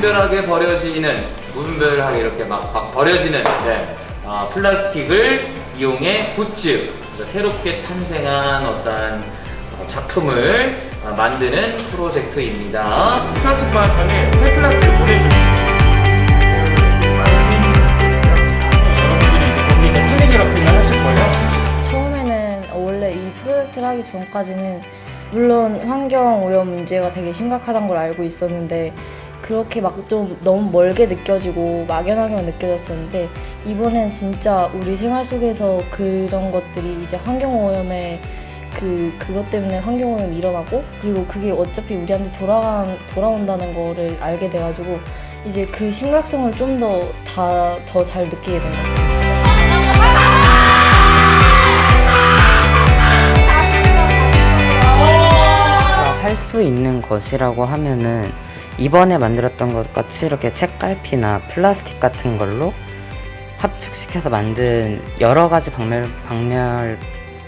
무분별하게 버려지는 무분별하게 이렇게 막, 막 버려지는 네, 아, 플라스틱을 이용해 굿즈 그래서 새롭게 탄생한 어떤 어, 작품을 아, 만드는 프로젝트입니다. 플라스틱 마라톤에 폐플라스틱 보내주세요. 여러분들이 이제 거기에 플래그라핑을 하실 거예요. 처음에는 원래 이 프로젝트를 하기 전까지는 물론 환경 오염 문제가 되게 심각하다는 걸 알고 있었는데 그렇게 막 좀 너무 멀게 느껴지고 막연하게만 느껴졌었는데 이번엔 진짜 우리 생활 속에서 그런 것들이 이제 환경 오염에 그 그것 때문에 환경 오염이 일어나고 그리고 그게 어차피 우리한테 돌아 돌아온다는 거를 알게 돼가지고 이제 그 심각성을 좀 더 다 더 잘 느끼게 된 것 같아요. 할 수 있는 것이라고 하면은 이번에 만들었던 것 같이 이렇게 책갈피나 플라스틱 같은 걸로 합축시켜서 만든 여러 가지 방멸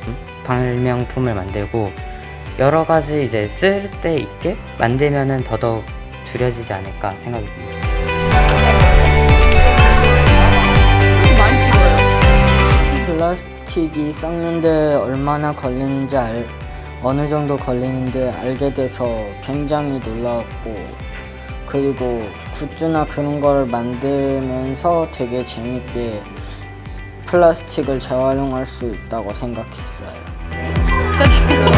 음? 발명품을 만들고 여러 가지 이제 쓸 때 있게 만들면은 더더욱 줄여지지 않을까 생각이 듭니다. 플라스틱이 썩는데 얼마나 걸리는지 알, 어느 정도 걸리는지 알게 돼서 굉장히 놀라웠고 그리고 굿즈나 그런 걸 만들면서 되게 재밌게 플라스틱을 재활용할 수 있다고 생각했어요. 그러니까